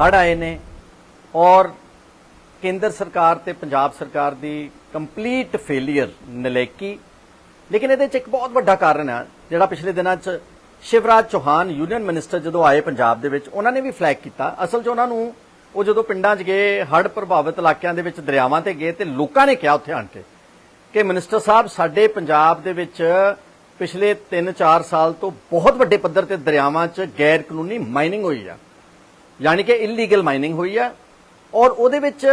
ਹੜ ਆਏ ਨੇ ਔਰ ਕੇਂਦਰ ਸਰਕਾਰ ਤੇ ਪੰਜਾਬ ਸਰਕਾਰ ਦੀ ਕੰਪਲੀਟ ਫੇਲਿਅਰ ਨਲੇਕੀ। ਲੇਕਿਨ ਇਹਦੇ ਚ ਇੱਕ ਬਹੁਤ ਵੱਡਾ ਕਾਰਨ ਹੈ ਜਿਹੜਾ ਪਿਛਲੇ ਦਿਨਾਂ ਚ ਸ਼ਿਵਰਾਜ ਚੌਹਾਨ ਯੂਨੀਅਨ ਮਿਨਿਸਟਰ ਜਦੋਂ ਆਏ ਪੰਜਾਬ ਦੇ ਵਿੱਚ, ਉਹਨਾਂ ਨੇ ਵੀ ਫਲੈਗ ਕੀਤਾ। ਅਸਲ 'ਚ ਉਹਨਾਂ ਨੂੰ ਉਹ ਜਦੋਂ ਪਿੰਡਾਂ 'ਚ ਗਏ, ਹੜ੍ਹ ਪ੍ਰਭਾਵਿਤ ਇਲਾਕਿਆਂ ਦੇ ਵਿੱਚ ਦਰਿਆਵਾਂ ਤੇ ਗਏ ਤੇ ਲੋਕਾਂ ਨੇ ਕਿਹਾ ਉੱਥੇ ਆਣ ਕੇ ਕਿ ਮਿਨਿਸਟਰ ਸਾਹਿਬ, ਸਾਡੇ ਪੰਜਾਬ ਦੇ ਵਿੱਚ ਪਿਛਲੇ 3-4 ਸਾਲ ਤੋਂ ਬਹੁਤ ਵੱਡੇ ਪੱਧਰ ਤੇ ਦਰਿਆਵਾਂ 'ਚ ਗੈਰ ਕਾਨੂੰਨੀ ਮਾਈਨਿੰਗ ਹੋਈ ਆ। ਯਾਨੀ ਕਿ ਇਲੀਗਲ ਮਾਈਨਿੰਗ ਹੋਈ ਆ। ਔਰ ਉਹਦੇ ਵਿੱਚ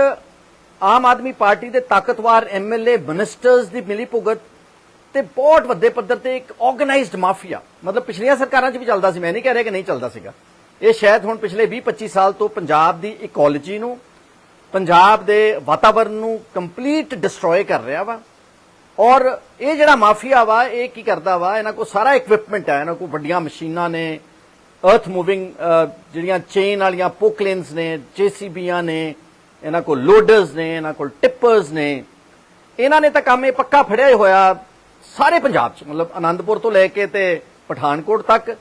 ਆਮ ਆਦਮੀ ਪਾਰਟੀ ਦੇ ਤਾਕਤਵਰ ਐਮਐਲਏ ਮਿਨਿਸਟਰਸ ਦੀ ਮਿਲੀ ਭੁਗਤ ਤੇ ਬਹੁਤ ਵੱਡੇ ਪੱਧਰ ਤੇ ਇੱਕ ਆਰਗੇਨਾਈਜ਼ਡ ਮਾਫੀਆ। ਮਤਲਬ ਪਿਛਲੀਆਂ ਸਰਕਾਰਾਂ 'ਚ ਵੀ ਚੱਲਦਾ ਸੀ, ਮੈਂ ਨਹੀਂ ਕਹਿ ਰਿਹਾ ਕਿ ਨਹੀਂ ਚੱਲਦਾ ਸੀਗਾ। ਇਹ ਸ਼ਾਇਦ ਹੁਣ ਪਿਛਲੇ 20-25 ਸਾਲ ਤੋਂ ਪੰਜਾਬ ਦੀ ਇਕੋਲੋਜੀ ਨੂੰ, ਪੰਜਾਬ ਦੇ ਵਾਤਾਵਰਣ ਨੂੰ ਕੰਪਲੀਟ ਡਿਸਟਰੋਏ ਕਰ ਰਿਹਾ ਵਾ। ਔਰ ਇਹ ਜਿਹੜਾ ਮਾਫੀਆ ਵਾ, ਇਹ ਕੀ ਕਰਦਾ ਵਾ? ਇਹਨਾਂ ਕੋਲ ਸਾਰਾ ਇਕਵਿਪਮੈਂਟ ਹੈ ਇਹਨਾਂ ਕੋਲ ਵੱਡੀਆਂ ਮਸ਼ੀਨਾਂ ਨੇ ਅਰਥ ਮੂਵਿੰਗ uh, ਜਿਹੜੀਆਂ ਚੇਨ ਵਾਲੀਆਂ ਪੋਕਲੇਨਸ ਨੇ ਜੀਸੀਬੀਆਂ ਨੇ, ਇਹਨਾਂ ਕੋਲ ਲੋਡਰਸ ਨੇ, ਇਹਨਾਂ ਕੋਲ ਟਿੱਪਰਸ ਨੇ, ਇਹਨਾਂ ਨੇ ਤਾਂ ਕੰਮ ਇਹ ਪੱਕਾ ਫੜਿਆ ਹੀ ਹੋਇਆ ਸਾਰੇ ਪੰਜਾਬ 'ਚ, ਮਤਲਬ ਆਨੰਦਪੁਰ ਤੋਂ ਲੈ ਕੇ ਤੇ ਪਠਾਨਕੋਟ ਤੱਕ,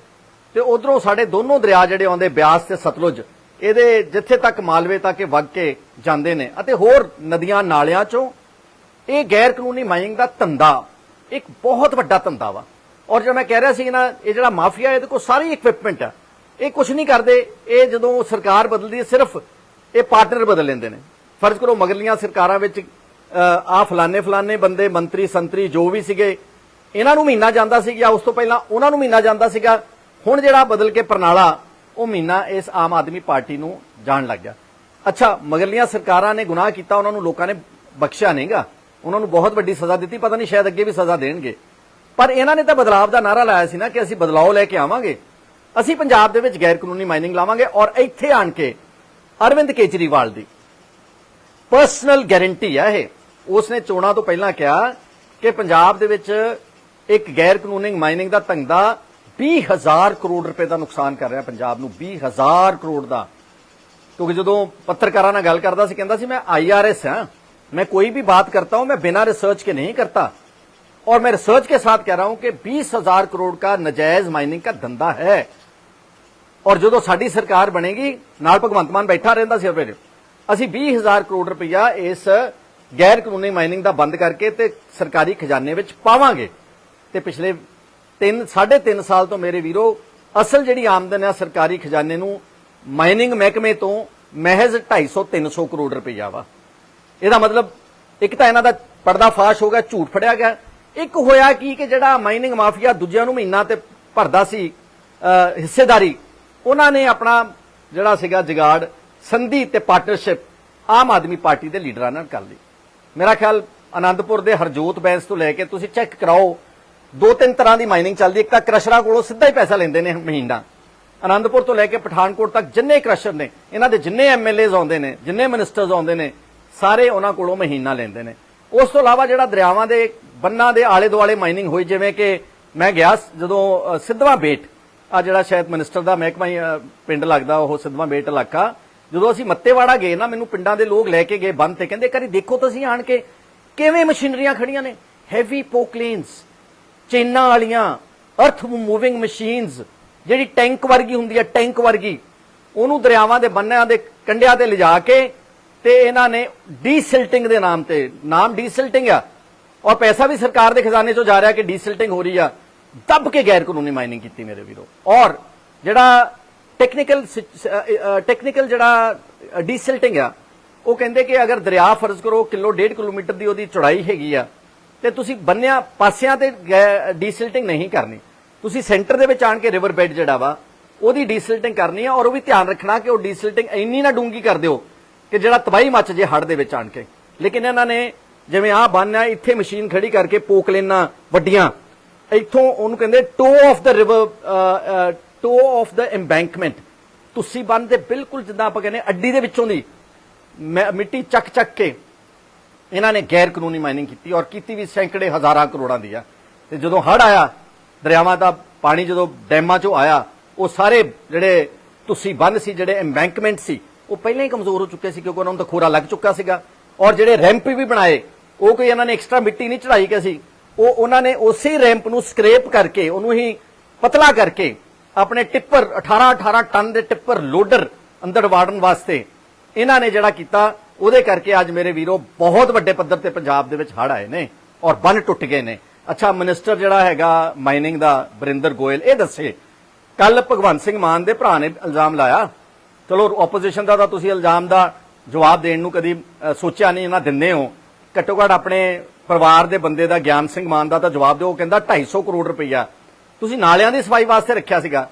ਤੇ ਉਧਰੋਂ ਸਾਡੇ ਦੋਨੋਂ ਦਰਿਆ ਜਿਹੜੇ ਆਉਂਦੇ ਬਿਆਸ ਤੇ ਸਤਲੁਜ, ਇਹਦੇ ਜਿੱਥੇ ਤੱਕ ਮਾਲਵੇ ਤੱਕ ਇਹ ਵਗ ਕੇ ਜਾਂਦੇ ਨੇ, ਅਤੇ ਹੋਰ ਨਦੀਆਂ ਨਾਲਿਆਂ 'ਚੋਂ, ਇਹ ਗੈਰ ਕਾਨੂੰਨੀ ਮਾਈਨਿੰਗ ਦਾ ਧੰਦਾ, ਇੱਕ ਬਹੁਤ ਵੱਡਾ ਧੰਦਾ ਵਾ। ਔਰ ਜਿਹੜਾ ਮੈਂ ਕਹਿ ਰਿਹਾ ਸੀ ਨਾ, ਇਹ ਜਿਹੜਾ ਮਾਫੀਆ ਇਹਦੇ ਕੋਲ ਸਾਰੀ ਇਕਵਿਪਮੈਂਟ ਆ। ਇਹ ਕੁਝ ਨਹੀਂ ਕਰਦੇ। ਇਹ ਜਦੋਂ ਸਰਕਾਰ ਬਦਲਦੀ ਹੈ, ਸਿਰਫ ਇਹ ਪਾਰਟਨਰ ਬਦਲ ਲੈਂਦੇ ਨੇ। ਫਰਜ਼ ਕਰੋ ਮਗਰਲੀਆਂ ਸਰਕਾਰਾਂ ਵਿੱਚ ਆ ਫਲਾਣੇ ਫਲਾਣੇ ਬੰਦੇ, ਮੰਤਰੀ, ਸੰਤਰੀ, ਜੋ ਵੀ ਸੀਗੇ, ਇਹਨਾਂ ਨੂੰ ਮਹੀਨਾ ਜਾਂਦਾ ਸੀ ਜਾਂ ਉਸ ਤੋਂ ਪਹਿਲਾਂ ਉਹਨਾਂ ਨੂੰ ਮਹੀਨਾ ਜਾਂਦਾ ਸੀਗਾ। ਹੁਣ ਜਿਹੜਾ ਬਦਲ ਕੇ ਪ੍ਰਣਾਲਾ, ਉਹ ਮਹੀਨਾ ਇਸ ਆਮ ਆਦਮੀ ਪਾਰਟੀ ਨੂੰ ਜਾਣ ਲੱਗ ਗਿਆ। ਅੱਛਾ, ਮਗਰਲੀਆਂ ਸਰਕਾਰਾਂ ਨੇ ਗੁਨਾਹ ਕੀਤਾ, ਉਹਨਾਂ ਨੂੰ ਲੋਕਾਂ ਨੇ ਬਖਸ਼ਿਆ ਨਹੀਂਗਾ। ਉਹਨਾਂ ਨੂੰ ਬਹੁਤ ਵੱਡੀ ਸਜ਼ਾ ਦਿੱਤੀ, ਪਤਾ ਨਹੀਂ ਸ਼ਾਇਦ ਅੱਗੇ ਵੀ ਸਜ਼ਾ ਦੇਣਗੇ। ਪਰ ਇਹਨਾਂ ਨੇ ਤਾਂ ਬਦਲਾਵ ਦਾ ਨਾਰਾ ਲਾਇਆ ਸੀ ਨਾ ਕਿ ਅਸੀਂ ਬਦਲਾਅ ਲੈ ਕੇ ਆਵਾਂਗੇ। ਅਸੀਂ ਪੰਜਾਬ ਦੇ ਵਿੱਚ ਗੈਰ ਕਾਨੂੰਨੀ ਮਾਈਨਿੰਗ ਲਾਵਾਂਗੇ ਔਰ ਇੱਥੇ ਆਣ ਕੇ ਅਰਵਿੰਦ ਕੇਜਰੀਵਾਲ ਦੀ ਪਰਸਨਲ ਗਾਰੰਟੀ ਹੈ ਇਹ। ਉਸਨੇ ਚੋਣਾਂ ਤੋਂ ਪਹਿਲਾਂ ਕਿਹਾ ਕਿ ਪੰਜਾਬ ਦੇ ਵਿੱਚ ਇੱਕ ਗੈਰ ਕਾਨੂੰਨੀ ਮਾਈਨਿੰਗ ਦਾ ਧੰਦਾ 20000 ਕਰੋੜ ਰੁਪਏ ਦਾ ਨੁਕਸਾਨ ਕਰ ਰਿਹਾ ਪੰਜਾਬ ਨੂੰ 20000 ਕਰੋੜ ਦਾ। ਕਿਉਂਕਿ ਜਦੋਂ ਪੱਤਰਕਾਰਾਂ ਨਾਲ ਗੱਲ ਕਰਦਾ ਸੀ, ਕਹਿੰਦਾ ਸੀ, ਮੈਂ ਆਈਆਰਐਸ ਹਾਂ ਮੈਂ ਕੋਈ ਵੀ ਬਾਤ ਕਰਤਾ ਹਾਂ, ਮੈਂ ਬਿਨਾਂ ਰਿਸਰਚ ਕੇ ਨਹੀਂ ਕਰਤਾ। और मैं रिसर्च के साथ कह रहा हूं कि बीस हजार करोड़ का नजायज माइनिंग का धंधा है ਔਰ ਜਦੋਂ ਸਾਡੀ ਸਰਕਾਰ ਬਣੇਗੀ ਨਾਲ ਭਗਵੰਤ ਮਾਨ ਬੈਠਾ ਰਹਿੰਦਾ ਸੀ ਫਿਰ ਅਸੀਂ 20000 ਕਰੋੜ ਰੁਪਇਆ ਇਸ ਗੈਰ ਕਾਨੂੰਨੀ ਮਾਈਨਿੰਗ ਦਾ ਬੰਦ ਕਰਕੇ ਤੇ ਸਰਕਾਰੀ ਖਜ਼ਾਨੇ ਵਿੱਚ ਪਾਵਾਂਗੇ ਤੇ ਪਿਛਲੇ 3 3.5 ਸਾਲ ਤੋਂ ਮੇਰੇ ਵੀਰੋ ਅਸਲ ਜਿਹੜੀ ਆਮਦਨ ਹੈ ਸਰਕਾਰੀ ਖਜ਼ਾਨੇ ਨੂੰ ਮਾਈਨਿੰਗ ਮਹਿਕਮੇ ਤੋਂ ਮਹਿਜ਼ 250 300 ਕਰੋੜ ਰੁਪਇਆ ਵਾ ਇਹਦਾ ਮਤਲਬ ਇੱਕ ਤਾਂ ਇਹਨਾਂ ਦਾ ਪਰਦਾ ਫਾਸ਼ ਹੋ ਗਿਆ ਝੂਠ ਫੜਿਆ ਗਿਆ ਇੱਕ ਹੋਇਆ ਕੀ ਕਿ ਜਿਹੜਾ ਮਾਈਨਿੰਗ ਮਾਫੀਆ ਦੂਜਿਆਂ ਨੂੰ ਮਹੀਨਾ ਤੇ ਭਰਦਾ ਸੀ ਹਿੱਸੇਦਾਰੀ, ਉਹਨਾਂ ਨੇ ਆਪਣਾ ਜਿਹੜਾ ਸੀਗਾ ਜਗਾੜ, ਸੰਧੀ ਤੇ ਪਾਰਟਨਰਸ਼ਿਪ ਆਮ ਆਦਮੀ ਪਾਰਟੀ ਦੇ ਲੀਡਰਾਂ ਨਾਲ ਕਰ ਲਈ। ਮੇਰਾ ਖਿਆਲ ਆਨੰਦਪੁਰ ਦੇ ਹਰਜੋਤ ਬੈਂਸ ਤੋਂ ਲੈ ਕੇ ਤੁਸੀਂ ਚੈੱਕ ਕਰਾਓ, ਦੋ ਤਿੰਨ ਤਰ੍ਹਾਂ ਦੀ ਮਾਈਨਿੰਗ ਚੱਲਦੀ ਇੱਕ ਤਾਂ ਕ੍ਰਸ਼ਰਾਂ ਕੋਲੋਂ ਸਿੱਧਾ ਹੀ ਪੈਸਾ ਲੈਂਦੇ ਨੇ ਮਹੀਨਾ। ਆਨੰਦਪੁਰ ਤੋਂ ਲੈ ਕੇ ਪਠਾਨਕੋਟ ਤੱਕ ਜਿੰਨੇ ਕ੍ਰਸ਼ਰ ਨੇ, ਇਹਨਾਂ ਦੇ ਜਿੰਨੇ ਐਮਐਲਏਜ਼ ਆਉਂਦੇ ਨੇ, ਜਿੰਨੇ ਮਿਨਿਸਟਰਸ ਆਉਂਦੇ ਨੇ, ਸਾਰੇ ਉਹਨਾਂ ਕੋਲੋਂ ਮਹੀਨਾ ਲੈਂਦੇ ਨੇ। ਉਸ ਤੋਂ ਇਲਾਵਾ ਜਿਹੜਾ ਦਰਿਆਵਾਂ ਦੇ ਬੰਨਾ ਦੇ ਆਲੇ ਦੁਆਲੇ ਮਾਈਨਿੰਗ ਹੋਈ ਜਿਵੇਂ ਕਿ ਮੈਂ ਗਿਆ ਜਦੋਂ ਅ, ਸਿੱਧਵਾਂ ਬੇਟ ਆ ਜਿਹੜਾ ਸ਼ਾਇਦ ਮਿਨਿਸਟਰ ਦਾ ਮਹਿਕਮਾ ਹੀ ਪਿੰਡ ਲੱਗਦਾ ਉਹ ਸਿੱਧਵਾਂ ਬੇਟ ਇਲਾਕਾ ਜਦੋਂ ਅਸੀਂ ਮੱਤੇਵਾੜਾ ਗਏ ਨਾ ਮੈਨੂੰ ਪਿੰਡਾਂ ਦੇ ਲੋਕ ਲੈ ਕੇ ਗਏ ਬੰਦ ਤੇ ਕਹਿੰਦੇ ਕਰੀ ਦੇਖੋ ਤੁਸੀਂ ਆਣ ਕੇ ਕਿਵੇਂ ਮਸ਼ੀਨਰੀਆਂ ਖੜੀਆਂ ਨੇ? ਹੈਵੀ ਪੋਕਲੇਨਸ ਚੇਨਾਂ ਵਾਲੀਆਂ ਅਰਥ ਮੂਵਿੰਗ ਮਸ਼ੀਨਸ ਜਿਹੜੀ ਟੈਂਕ ਵਰਗੀ ਹੁੰਦੀ ਹੈ ਟੈਂਕ ਵਰਗੀ ਉਹਨੂੰ ਦਰਿਆਵਾਂ ਦੇ ਬੰਨਿਆਂ ਦੇ ਕੰਢਿਆਂ ਤੇ ਲਿਜਾ ਕੇ ਤੇ ਇਹਨਾਂ ਨੇ ਡੀਸਿਲਟਿੰਗ ਦੇ ਨਾਮ ਤੇ ਨਾਮ ਡੀਸਿਲਟਿੰਗ ਆ ਔਰ ਪੈਸਾ ਵੀ ਸਰਕਾਰ ਦੇ ਖਜ਼ਾਨੇ ਚੋਂ ਜਾ ਰਿਹਾ ਕਿ ਡੀਸਿਲਟਿੰਗ ਹੋ ਰਹੀ ਆ, ਦੱਬ ਕੇ ਗੈਰ ਕਾਨੂੰਨੀ ਮਾਈਨਿੰਗ ਕੀਤੀ ਮੇਰੇ ਵੀਰੋ। ਔਰ ਜਿਹੜਾ ਟੈਕਨੀਕਲ ਟੈਕਨੀਕਲ ਜਿਹੜਾ ਡੀਸਿਲਟਿੰਗ ਆ, ਉਹ ਕਹਿੰਦੇ ਕਿ ਅਗਰ ਦਰਿਆ ਫਰਜ਼ ਕਰੋ, ਕਿਲੋ 1.5 ਕਿਲੋਮੀਟਰ ਦੀ ਉਹਦੀ ਚੌੜਾਈ ਹੈਗੀ ਆ, ਤੇ ਤੁਸੀਂ ਬੰਨਿਆ ਪਾਸਿਆਂ ਤੇ ਡੀਸਿਲਟਿੰਗ ਨਹੀਂ ਕਰਨੀ। ਤੁਸੀਂ ਸੈਂਟਰ ਦੇ ਵਿੱਚ ਆਣ ਕੇ ਰਿਵਰ ਬੈਡ ਜਿਹੜਾ ਵਾ, ਉਹਦੀ ਡੀਸਿਲਟਿੰਗ ਕਰਨੀ ਆ ਔਰ ਉਹ ਵੀ ਧਿਆਨ ਰੱਖਣਾ ਕਿ ਉਹ ਡੀਸਿਲਟਿੰਗ ਇੰਨੀ ਨਾ ਡੂੰਗੀ ਕਰ ਦਿਓ ਕਿ ਜਿਹੜਾ ਤਬਾਹੀ ਮੱਚ ਜੇ ਹੜ ਦੇ ਵਿੱਚ ਆਣ ਕੇ। ਲੇਕਿਨ ਇਹਨਾਂ ਨੇ ਜਿਵੇਂ ਆਹ ਬੰਨ ਆ ਇੱਥੇ ਮਸ਼ੀਨ ਖੜੀ ਕਰਕੇ ਪੋਕ ਲੈਣਾ ਵੱਡੀਆਂ। ਇੱਥੋਂ ਉਹਨੂੰ ਕਹਿੰਦੇ toe of the river toe of the embankment ਤੁਸੀਂ ਬੰਨ ਦੇ ਬਿਲਕੁਲ ਜਿੱਦਾਂ ਆਪਾਂ ਕਹਿੰਦੇ ਅੱਡੀ ਦੇ ਵਿੱਚੋਂ ਦੀ। ਮਿੱਟੀ ਚੱਕ ਚੱਕ ਕੇ ਇਹਨਾਂ ਨੇ ਗੈਰ ਕਾਨੂੰਨੀ ਮਾਈਨਿੰਗ ਕੀਤੀ ਔਰ ਕੀਤੀ ਵੀ ਸੈਂਕੜੇ ਹਜ਼ਾਰਾਂ ਕਰੋੜਾਂ ਦੀ ਆ। ਤੇ ਜਦੋਂ ਹੜ ਆਇਆ, ਦਰਿਆਵਾਂ ਦਾ ਪਾਣੀ ਜਦੋਂ ਡੈਮਾਂ ਚੋਂ ਆਇਆ, ਉਹ ਸਾਰੇ ਜਿਹੜੇ ਤੁਸੀਂ ਬੰਨ ਸੀ, ਜਿਹੜੇ ਐਮਬੈਂਕਮੈਂਟ ਸੀ, ਉਹ ਪਹਿਲਾਂ ਹੀ ਕਮਜ਼ੋਰ ਹੋ ਚੁੱਕੇ ਸੀ ਕਿਉਂਕਿ ਉਹਨਾਂ ਨੂੰ ਤਾਂ ਖੋਰਾ ਲੱਗ ਚੁੱਕਾ ਸੀਗਾ। ਔਰ ਜਿਹੜੇ ਰੈਂਪ ਵੀ ਬਣਾਏ ਉਹ ਕੋਈ ਇਹਨਾਂ ਨੇ ਐਕਸਟਰਾ ਮਿੱਟੀ ਨਹੀਂ ਚੜਾਈ ਕਿ ਸੀ ਉਹ ਉਹਨਾਂ ਨੇ ਉਸੇ ਰੈਂਪ ਨੂੰ ਸਕ੍ਰੇਪ ਕਰਕੇ, ਉਹਨੂੰ ਹੀ ਪਤਲਾ ਕਰਕੇ ਆਪਣੇ ਟਿੱਪਰ 18 18 ਟਨ ਦੇ ਟਿੱਪਰ ਲੋਡਰ ਅੰਦਰ ਵਾੜਨ ਵਾਸਤੇ ਇਹਨਾਂ ਨੇ ਜਿਹੜਾ ਕੀਤਾ, ਉਹਦੇ ਕਰਕੇ ਅੱਜ ਮੇਰੇ ਵੀਰੋ ਬਹੁਤ ਵੱਡੇ ਪੱਧਰ ਤੇ ਪੰਜਾਬ ਦੇ ਵਿੱਚ ਹੜ ਆਏ ਨੇ ਔਰ ਬੰਨ ਟੁੱਟ ਗਏ ਨੇ। ਅੱਛਾ ਮਿਨਿਸਟਰ ਜਿਹੜਾ ਹੈਗਾ ਮਾਈਨਿੰਗ ਦਾ ਬਰਿੰਦਰ ਗੋਇਲ, ਇਹ ਦੱਸੇ ਕੱਲ ਭਗਵੰਤ ਸਿੰਘ ਮਾਨ ਦੇ ਭਰਾ ਨੇ ਇਲਜ਼ਾਮ ਲਾਇਆ। ਚਲੋ ਆਪੋਜੀਸ਼ਨ ਦਾ ਤਾਂ ਤੁਸੀਂ ਇਲਜ਼ਾਮ ਦਾ ਜਵਾਬ ਦੇਣ ਨੂੰ ਕਦੀ ਸੋਚਿਆ ਨਹੀਂ ਇਹਨਾਂ ਦਿੰਦੇ ਹੋ। ਘੱਟੋ ਘੱਟ ਆਪਣੇ ਪਰਿਵਾਰ ਦੇ ਬੰਦੇ ਦਾ, ਗਿਆਨ ਸਿੰਘ ਮਾਨ ਦਾ ਤਾਂ ਜਵਾਬ ਦਿਓ, ਉਹ ਕਹਿੰਦਾ 250 ਕਰੋੜ ਰੁਪਈਆ। ਤੁਸੀਂ ਨਾਲਿਆਂ ਦੀ ਸਫ਼ਾਈ ਵਾਸਤੇ ਰੱਖਿਆ ਸੀਗਾ।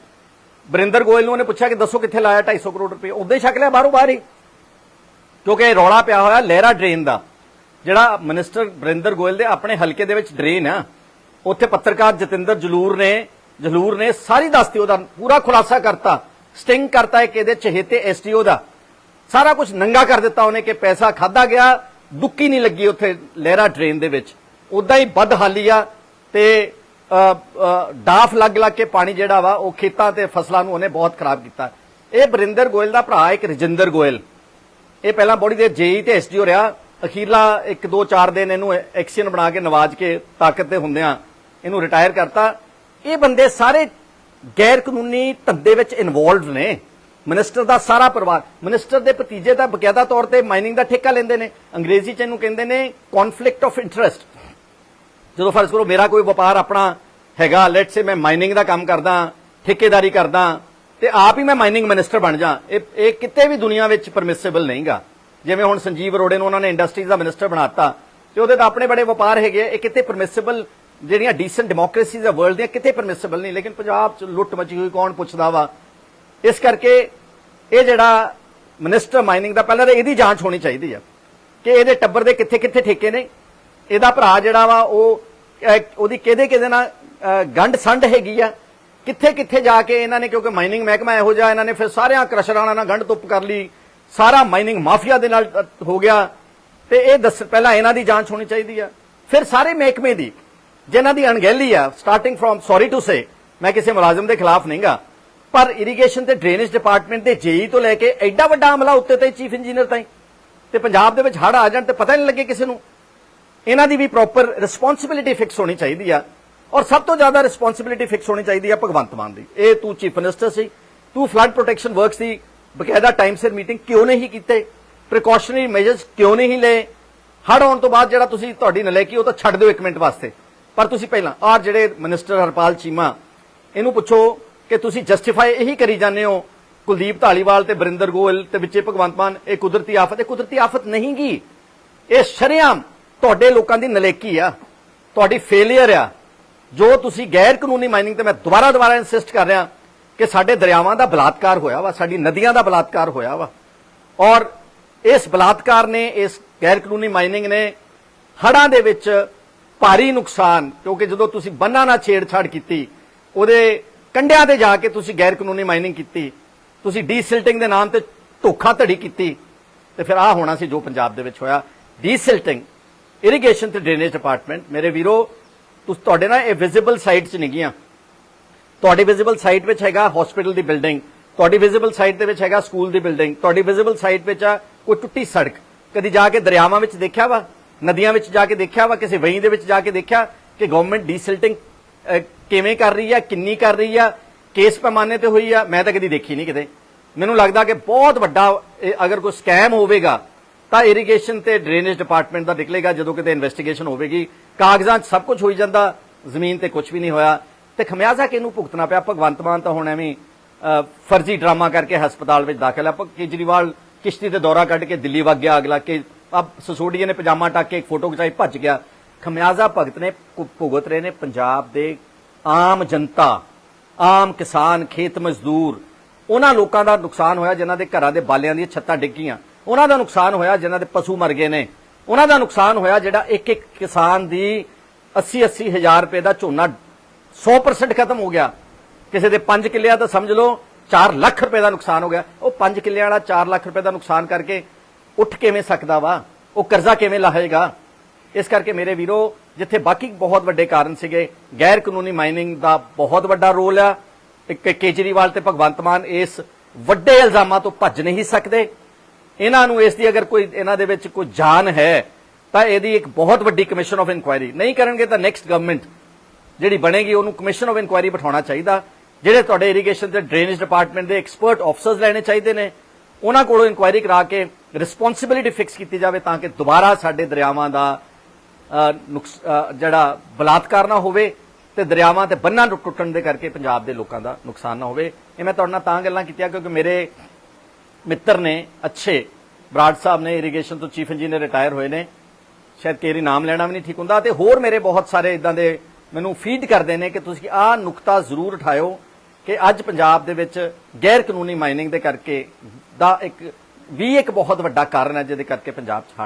ਬਰਿੰਦਰ ਗੋਇਲ ਨੂੰ ਉਹਨੇ ਪੁੱਛਿਆ ਕਿ ਦੱਸੋ ਕਿੱਥੇ ਲਾਇਆ 250 ਕਰੋੜ ਰੁਪਏ ਉਦੋਂ ਹੀ ਛਕ ਲਿਆ ਬਾਹਰੋਂ ਬਾਹਰ ਹੀ। ਕਿਉਂਕਿ ਰੌਲਾ ਪਿਆ ਹੋਇਆ ਲਹਿਰਾ ਡਰੇਨ ਦਾ। ਜਿਹੜਾ ਮਿਨਿਸਟਰ ਬਰਿੰਦਰ ਗੋਇਲ ਦੇ ਆਪਣੇ ਹਲਕੇ ਦੇ ਵਿੱਚ ਡਰੇਨ ਆ, ਉੱਥੇ ਪੱਤਰਕਾਰ ਜਤਿੰਦਰ ਜਲੂਰ ਨੇ ਜਲੂਰ ਨੇ ਸਾਰੀ ਦੱਸਤੀ ਉਹਦਾ ਪੂਰਾ ਖੁਲਾਸਾ ਕਰਤਾ, ਸਟਿੰਗ ਕਰਤਾ ਇੱਕ ਇਹਦੇ ਚਹੇਤੇ ਐਸਟੀਓ ਦਾ। ਸਾਰਾ ਕੁਝ ਨੰਗਾ ਕਰ ਦਿੱਤਾ ਉਹਨੇ ਕਿ ਪੈਸਾ ਖਾਦਾ ਗਿਆ ਦੁੱਕੀ ਨਹੀਂ ਲੱਗੀ ਉੱਥੇ ਲਹਿਰਾ ਡਰੇਨ ਦੇ ਵਿੱਚ। ਉਦਾਂ ਹੀ ਬਦਹਾਲੀ ਆ ਤੇ ਡਾਫ ਲੱਗ ਲੱਗ ਕੇ ਪਾਣੀ ਜਿਹੜਾ ਵਾ, ਉਹ ਖੇਤਾਂ ਤੇ ਫਸਲਾਂ ਨੂੰ ਉਹਨੇ ਬਹੁਤ ਖਰਾਬ ਕੀਤਾ। ਇਹ ਬਰਿੰਦਰ ਗੋਇਲ ਦਾ ਭਰਾ ਇੱਕ ਰਜਿੰਦਰ ਗੋਇਲ। ਇਹ ਪਹਿਲਾਂ ਬੋਡੀ ਦੇ ਜੇਈ ਤੇ ਐਸਡੀਓ ਰਿਹਾ। ਅਖੀਰਲਾ 1 2 4 ਦਿਨ ਇਹਨੂੰ ਐਕਸ਼ਨ ਬਣਾ ਕੇ ਨਵਾਜ ਕੇ ਤਾਕਤ ਦੇ ਹੁੰਦਿਆਂ ਇਹਨੂੰ ਰਿਟਾਇਰ ਕਰਤਾ। ਇਹ ਬੰਦੇ ਸਾਰੇ ਗੈਰ ਕਾਨੂੰਨੀ ਧੰਦੇ ਵਿੱਚ ਇਨਵੋਲਵਡ ਨੇ। ਮਿਨਿਸਟਰ ਦਾ ਸਾਰਾ ਪਰਿਵਾਰ ਮਿਨਿਸਟਰ ਦੇ ਭਤੀਜੇ ਤਾਂ ਬਕਾਇਦਾ ਤੌਰ ਤੇ ਮਾਈਨਿੰਗ ਦਾ ਠੇਕਾ ਲੈਂਦੇ ਨੇ, ਅੰਗਰੇਜ਼ੀ ਚ ਇਹਨੂੰ ਕਹਿੰਦੇ ਨੇ ਕਨਫਲਿਕਟ ਆਫ ਇੰਟਰਸਟ ਜਦੋਂ ਫਰਜ਼ ਕਰੋ ਮੇਰਾ ਕੋਈ ਵਪਾਰ ਆਪਣਾ ਹੈਗਾ ਲੈਟ ਸੇ ਮੈਂ ਮਾਈਨਿੰਗ ਦਾ ਕੰਮ ਕਰਦਾ, ਠੇਕੇਦਾਰੀ ਕਰਦਾ, ਤੇ ਆਪ ਹੀ ਮੈਂ ਮਾਈਨਿੰਗ ਮਿਨਿਸਟਰ ਬਣ ਜਾ। ਇਹ ਇਹ ਕਿਤੇ ਵੀ ਦੁਨੀਆ ਵਿੱਚ ਪਰਮਿਸਿਬਲ ਨਹੀਂਗਾ। ਜਿਵੇਂ ਹੁਣ ਸੰਜੀਵ ਅਰੋੜੇ ਨੂੰ ਉਹਨਾਂ ਨੇ ਇੰਡਸਟਰੀਜ਼ ਦਾ ਮਿਨਿਸਟਰ ਬਣਾਤਾ, ਤੇ ਉਹਦੇ ਤਾਂ ਆਪਣੇ ਬੜੇ ਵਪਾਰ ਹੈਗੇ ਇਹ ਕਿਤੇ ਪਰਮਿਸਿਬਲ ਜਿਹੜੀਆਂ ਡੀਸੈਂਟ ਡੈਮੋਕ੍ਰੇਸੀਜ਼ ਆ ਵਰਲਡ ਦੀਆਂ ਕਿਤੇ ਪਰਮਿਸਿਬਲ ਨਹੀਂ, ਲੇਕਿਨ ਪੰਜਾਬ ਚ ਲੁੱਟ ਮਚੀ ਹੋਈ ਕੌਣ ਪੁੱਛਦਾ ਵਾ? ਇਸ ਕਰਕੇ ਇਹ ਜਿਹੜਾ ਮਿਨਿਸਟਰ ਮਾਈਨਿੰਗ ਦਾ ਪਹਿਲਾਂ ਤਾਂ ਇਹਦੀ ਜਾਂਚ ਹੋਣੀ ਚਾਹੀਦੀ ਆ ਕਿ ਇਹਦੇ ਟੱਬਰ ਦੇ ਕਿੱਥੇ ਕਿੱਥੇ ਠੇਕੇ ਨੇ। ਇਹਦਾ ਭਰਾ ਜਿਹੜਾ ਵਾ ਉਹ ਉਹਦੀ ਕਿਹਦੇ ਕਿਹਦੇ ਨਾਲ ਗੰਢ ਸੰਢ ਹੈਗੀ ਆ। ਕਿੱਥੇ ਕਿੱਥੇ ਜਾ ਕੇ ਇਹਨਾਂ ਨੇ, ਕਿਉਂਕਿ ਮਾਈਨਿੰਗ ਮਹਿਕਮਾ ਇਹੋ ਜਿਹਾ ਇਹਨਾਂ ਨੇ ਫਿਰ ਸਾਰਿਆਂ ਕ੍ਰਸ਼ਰਾਂ ਨਾਲ ਗੰਢ ਤੁੱਪ ਕਰ ਲਈ। ਸਾਰਾ ਮਾਈਨਿੰਗ ਮਾਫੀਆ ਦੇ ਨਾਲ ਹੋ ਗਿਆ। ਤੇ ਇਹ ਦੱਸ, ਪਹਿਲਾਂ ਇਹਨਾਂ ਦੀ ਜਾਂਚ ਹੋਣੀ ਚਾਹੀਦੀ ਆ। ਫਿਰ ਸਾਰੇ ਮਹਿਕਮੇ ਦੀ, ਜਿਨ੍ਹਾਂ ਦੀ ਅਣਗਹਿਲੀ ਆ starting from sorry to say ਮੈਂ ਕਿਸੇ ਮੁਲਾਜ਼ਮ ਦੇ ਖਿਲਾਫ ਨਹੀਂਗਾ। ਪਰ ਇਰੀਗੇਸ਼ਨ ਤੇ ਡਰੇਨੇਜ ਡਿਪਾਰਟਮੈਂਟ ਦੇ ਜੇਈ ਤੋਂ ਲੈ ਕੇ ਐਡਾ ਵੱਡਾ ਹਮਲਾ ਉੱਤੇ ਤੇ ਚੀਫ ਇੰਜੀਨੀਅਰ ਤਾਈਂ। ਤੇ ਪੰਜਾਬ ਦੇ ਵਿੱਚ ਹੜ ਆ ਜਾਣ ਤੇ ਪਤਾ ਨਹੀਂ ਲੱਗੇ ਕਿਸੇ ਨੂੰ। ਇਹਨਾਂ ਦੀ ਵੀ ਪ੍ਰੋਪਰ ਰਿਸਪੌਂਸਿਬਿਲਿਟੀ ਫਿਕਸ ਹੋਣੀ ਚਾਹੀਦੀ ਆ। ਔਰ ਸਭ ਤੋਂ ਜ਼ਿਆਦਾ ਰਿਸਪੌਂਸਿਬਿਲਿਟੀ ਫਿਕਸ ਹੋਣੀ ਚਾਹੀਦੀ ਆ ਭਗਵੰਤ ਮਾਨ ਦੀ। ਇਹ ਤੂੰ ਚੀਫ ਮਿਨਿਸਟਰ ਸੀ, ਤੂੰ ਫਲੱਡ ਪ੍ਰੋਟੈਕਸ਼ਨ ਵਰਕਸ ਦੀ ਬਕਾਇਦਾ ਟਾਈਮ ਸਿਰ ਮੀਟਿੰਗ ਕਿਉਂ ਨਹੀਂ ਕੀਤੇ? ਪ੍ਰੀਕਾਸ਼ਨਰੀ ਮੈਜਰਸ ਕਿਉਂ ਨਹੀਂ ਲਏ? ਹੜ ਆਉਣ ਤੋਂ ਬਾਅਦ ਜਿਹੜਾ ਤੁਸੀਂ ਤੁਹਾਡੀ ਨਲਾਇਕੀ, ਉਹ ਤਾਂ ਛੱਡ ਦਿਓ 1 ਮਿੰਟ ਵਾਸਤੇ। ਪਰ ਤੁਸੀਂ ਪਹਿਲਾਂ, ਆਹ ਜਿਹੜੇ ਮਿਨਿਸਟਰ ਹਰਪਾਲ ਚੀਮਾ, ਇਹਨੂੰ ਪੁੱਛੋ ਕਿ ਤੁਸੀਂ ਜਸਟੀਫਾਈ ਇਹੀ ਕਰੀ ਜਾਂਦੇ ਹੋ, ਕੁਲਦੀਪ ਢਾਲੀਵਾਲ ਤੇ ਬਰਿੰਦਰ ਗੋਇਲ ਤੇ ਵਿੱਚੇ ਭਗਵੰਤ ਮਾਨ, ਇਹ ਕੁਦਰਤੀ ਆਫਤ, ਇਹ ਕੁਦਰਤੀ ਆਫਤ ਨਹੀਂ ਗੀ ਇਹ ਸ਼ਰੇਆਮ ਤੁਹਾਡੇ ਲੋਕਾਂ ਦੀ ਨਲੇਕੀ ਆ, ਤੁਹਾਡੀ ਫੇਲਿਅਰ ਆ। ਜੋ ਤੁਸੀਂ ਗੈਰ ਕਾਨੂੰਨੀ ਮਾਈਨਿੰਗ ਤੇ ਮੈਂ ਦੁਬਾਰਾ ਦੁਬਾਰਾ ਇਨਸਿਸਟ ਕਰ ਰਿਹਾ ਕਿ ਸਾਡੇ ਦਰਿਆਵਾਂ ਦਾ ਬਲਾਤਕਾਰ ਹੋਇਆ ਵਾ, ਸਾਡੀ ਨਦੀਆਂ ਦਾ ਬਲਾਤਕਾਰ ਹੋਇਆ ਵਾ। ਔਰ ਇਸ ਬਲਾਤਕਾਰ ਨੇ, ਇਸ ਗੈਰ ਕਾਨੂੰਨੀ ਮਾਈਨਿੰਗ ਨੇ ਹੜਾਂ ਦੇ ਵਿੱਚ ਭਾਰੀ ਨੁਕਸਾਨ, ਕਿਉਂਕਿ ਜਦੋਂ ਤੁਸੀਂ ਬੰਨਾਂ ਨਾਲ ਛੇੜਛਾੜ ਕੀਤੀ, ਉਹਦੇ ਕੰਡਿਆਂ ਤੇ ਜਾ ਕੇ ਤੁਸੀਂ ਗੈਰ ਕਾਨੂੰਨੀ ਮਾਈਨਿੰਗ ਕੀਤੀ, ਤੁਸੀਂ ਡੀਸਿਲਟਿੰਗ ਦੇ ਨਾਮ ਤੇ ਧੋਖਾ ਧੜੀ ਕੀਤੀ, ਤੇ ਫਿਰ ਆ ਹੋਣਾ ਸੀ ਜੋ ਪੰਜਾਬ ਦੇ ਵਿੱਚ ਹੋਇਆ। ਡੀਸਿਲਟਿੰਗ, ਇਰੀਗੇਸ਼ਨ ਤੇ ਡਰੇਨੇਜ ਡਿਪਾਰਟਮੈਂਟ, ਮੇਰੇ ਵੀਰੋ, ਤੁਸੀਂ, ਤੁਹਾਡੇ ਨਾਲ ਇਹ ਵਿਜ਼ੀਬਲ ਸਾਈਟਸ ਨਹੀਂ ਗੀਆਂ ਤੁਹਾਡੀ ਵਿਜ਼ੀਬਲ ਸਾਈਟ ਵਿੱਚ ਹੈਗਾ ਹਸਪੀਟਲ ਦੀ ਬਿਲਡਿੰਗ ਤੁਹਾਡੀ ਵਿਜ਼ੀਬਲ ਸਾਈਟ ਦੇ ਵਿੱਚ ਹੈਗਾ ਸਕੂਲ ਦੀ ਬਿਲਡਿੰਗ ਤੁਹਾਡੀ ਵਿਜ਼ੀਬਲ ਸਾਈਟ ਵਿੱਚ ਆ ਕੋਈ ਟੁੱਟੀ ਸੜਕ। ਕਦੀ ਜਾ ਕੇ ਦਰਿਆਵਾਂ ਵਿੱਚ ਦੇਖਿਆ ਵਾ? ਨਦੀਆਂ ਵਿੱਚ ਜਾ ਕੇ ਦੇਖਿਆ ਵਾ? ਕਿਸੇ ਵਹੀਂ ਦੇ ਵਿੱਚ ਜਾ ਕੇ ਦੇਖਿਆ ਕਿ ਗਵਰਨਮੈਂਟ ਡੀਸਿਲਟਿੰਗ ਕਿਵੇਂ ਕਰ ਰਹੀ ਆ, ਕਿੰਨੀ ਕਰ ਰਹੀ ਆ, ਕੇਸ ਪੈਮਾਨੇ ਤੇ ਹੋਈ ਆ, ਮੈਂ ਤਾਂ ਕਦੀ ਦੇਖੀ ਨਹੀਂ ਕਿਤੇ। ਮੈਨੂੰ ਲੱਗਦਾ ਕਿ ਬਹੁਤ ਵੱਡਾ ਅਗਰ ਕੋਈ ਸਕੈਮ ਹੋਵੇਗਾ, ਤਾਂ ਇਰੀਗੇਸ਼ਨ ਤੇ ਡਰੇਨੇਜ ਡਿਪਾਰਟਮੈਂਟ ਦਾ ਨਿਕਲੇਗਾ, ਜਦੋਂ ਕਿਤੇ ਇਨਵੈਸਟੀਗੇਸ਼ਨ ਹੋਵੇਗੀ। ਕਾਗਜ਼ਾਂ 'ਚ ਸਭ ਕੁਝ ਹੋਈ ਜਾਂਦਾ, ਜ਼ਮੀਨ ਤੇ ਕੁਝ ਵੀ ਨਹੀਂ ਹੋਇਆ। ਤੇ ਖਮਿਆਜ਼ਾ ਕਿਹਨੂੰ ਭੁਗਤਣਾ ਪਿਆ? ਭਗਵੰਤ ਮਾਨ ਤਾਂ ਹੁਣ ਐਵੇਂ ਫਰਜ਼ੀ ਡਰਾਮਾ ਕਰਕੇ ਹਸਪਤਾਲ ਵਿੱਚ ਦਾਖਲ ਹੈ ਪ- ਕੇਜਰੀਵਾਲ ਕਿਸ਼ਤੀ ਤੇ ਦੌਰਾ ਕੱਢ ਕੇ ਦਿੱਲੀ ਵਗ ਗਿਆ ਅਗਲਾ ਕਿ ਅਬ ਸਸੋਡੀਏ ਨੇ ਪਜਾਮਾ ਟੱਕ ਕੇ ਇੱਕ ਫੋਟੋ ਖਿਚਾਈ, ਭੱਜ ਗਿਆ। ਖਮਿਆਜ਼ਾ ਭਗਤ ਨੇ ਭੁਗਤ ਰਹੇ ਨੇ ਪੰਜਾਬ ਦੇ ਆਮ ਜਨਤਾ, ਆਮ ਕਿਸਾਨ, ਖੇਤ ਮਜ਼ਦੂਰ, ਉਹਨਾਂ ਲੋਕਾਂ ਦਾ ਨੁਕਸਾਨ ਹੋਇਆ ਜਿਨ੍ਹਾਂ ਦੇ ਘਰਾਂ ਦੇ ਬਾਲਿਆਂ ਦੀਆਂ ਛੱਤਾਂ ਡਿੱਗੀਆਂ। ਉਹਨਾਂ ਦਾ ਨੁਕਸਾਨ ਹੋਇਆ ਜਿਨ੍ਹਾਂ ਦੇ ਪਸ਼ੂ ਮਰ ਗਏ ਨੇ। ਉਹਨਾਂ ਦਾ ਨੁਕਸਾਨ ਹੋਇਆ ਜਿਹੜਾ ਇੱਕ ਇੱਕ ਕਿਸਾਨ ਦੀ 80 80 ਹਜ਼ਾਰ ਰੁਪਏ ਦਾ ਝੋਨਾ 100% ਖਤਮ ਹੋ ਗਿਆ। ਕਿਸੇ ਦੇ 5 ਕਿੱਲਿਆਂ ਦਾ ਸਮਝ ਲਓ 4 ਲੱਖ ਰੁਪਏ ਦਾ ਨੁਕਸਾਨ ਹੋ ਗਿਆ। ਉਹ 5 ਕਿੱਲਿਆਂ ਵਾਲਾ 4 ਲੱਖ ਰੁਪਏ ਦਾ ਨੁਕਸਾਨ ਕਰਕੇ ਉੱਠ ਕਿਵੇਂ ਸਕਦਾ ਵਾ? ਉਹ ਕਰਜ਼ਾ ਕਿਵੇਂ ਲਾਹੇਗਾ? ਇਸ ਕਰਕੇ ਮੇਰੇ ਵੀਰੋ, ਜਿੱਥੇ ਬਾਕੀ ਬਹੁਤ ਵੱਡੇ ਕਾਰਨ ਸੀਗੇ ਗੈਰ ਕਾਨੂੰਨੀ ਮਾਈਨਿੰਗ ਦਾ ਬਹੁਤ ਵੱਡਾ ਰੋਲ ਆ ਕੇਜਰੀਵਾਲ ਤੇ ਭਗਵੰਤ ਮਾਨ ਇਸ ਵੱਡੇ ਇਲਜ਼ਾਮਾਂ ਤੋਂ ਭੱਜ ਨਹੀਂ ਸਕਦੇ। ਇਹਨਾਂ ਨੂੰ ਇਸ ਦੀ ਅਗਰ ਕੋਈ, ਇਹਨਾਂ ਦੇ ਵਿੱਚ ਕੋਈ ਜਾਨ ਹੈ, ਤਾਂ ਇਹਦੀ ਇੱਕ ਬਹੁਤ ਵੱਡੀ ਕਮਿਸ਼ਨ ਆਫ ਇਨਕੁਆਇਰੀ ਨਹੀਂ ਕਰਨਗੇ ਤਾਂ ਨੈਕਸਟ ਗਵਰਨਮੈਂਟ ਜਿਹੜੀ ਬਣੇਗੀ, ਉਹਨੂੰ ਕਮਿਸ਼ਨ ਆਫ ਇਨਕੁਆਇਰੀ ਬਿਠਾਉਣਾ ਚਾਹੀਦਾ, ਜਿਹੜੇ ਤੁਹਾਡੇ ਇਰੀਗੇਸ਼ਨ ਤੇ ਡਰੇਨੇਜ ਡਿਪਾਰਟਮੈਂਟ ਦੇ ਐਕਸਪਰਟ ਆਫਸਰਸ ਲੈਣੇ ਚਾਹੀਦੇ ਨੇ, ਉਹਨਾਂ ਕੋਲੋਂ ਇਨਕੁਆਇਰੀ ਕਰਾ ਕੇ ਰਿਸਪੌਂਸਿਬਿਲਿਟੀ ਫਿਕਸ ਕੀਤੀ ਜਾਵੇ ਤਾਂ ਕਿ ਦੁਬਾਰਾ ਸਾਡੇ ਦਰਿਆਵਾਂ ਦਾ ਜਿਹੜਾ ਬਲਾਤਕਾਰ ਨਾ ਹੋਵੇ ਤੇ ਦਰਿਆਵਾਂ ਤੇ ਬੰਨਾਂ ਟੁੱਟਣ ਦੇ ਕਰਕੇ ਪੰਜਾਬ ਦੇ ਲੋਕਾਂ ਦਾ ਨੁਕਸਾਨ ਨਾ ਹੋਵੇ। ਇਹ ਮੈਂ ਤੁਹਾਡੇ ਨਾਲ ਤਾਂ ਗੱਲਾਂ ਕੀਤੀਆਂ ਕਿਉਂਕਿ ਮੇਰੇ ਮਿੱਤਰ ਨੇ, ਅੱਛੇ ਬਰਾੜ ਸਾਹਿਬ ਨੇ ਇਰੀਗੇਸ਼ਨ ਤੋਂ ਚੀਫ ਇੰਜੀਨੀਅਰ ਰਿਟਾਇਰ ਹੋਏ ਨੇ। ਸ਼ਾਇਦ ਕੇਰੀ ਨਾਮ ਲੈਣਾ ਵੀ ਨਹੀਂ ਠੀਕ ਹੁੰਦਾ ਤੇ ਹੋਰ ਮੇਰੇ ਬਹੁਤ ਸਾਰੇ ਇਦਾਂ ਦੇ ਮੈਨੂੰ ਫੀਡ ਕਰਦੇ ਨੇ ਕਿ ਤੁਸੀਂ ਆਹ ਨੁਕਤਾ ਜ਼ਰੂਰ ਉਠਾਇਓ ਕਿ ਅੱਜ ਪੰਜਾਬ ਦੇ ਵਿੱਚ ਗੈਰ ਕਾਨੂੰਨੀ ਮਾਈਨਿੰਗ ਦੇ ਕਰਕੇ ਦਾ ਇੱਕ, ਵੀ ਇੱਕ ਬਹੁਤ ਵੱਡਾ ਕਾਰਨ ਹੈ ਜਿਹਦੇ ਕਰਕੇ ਪੰਜਾਬ 'ਚ ਹੜ੍ਹ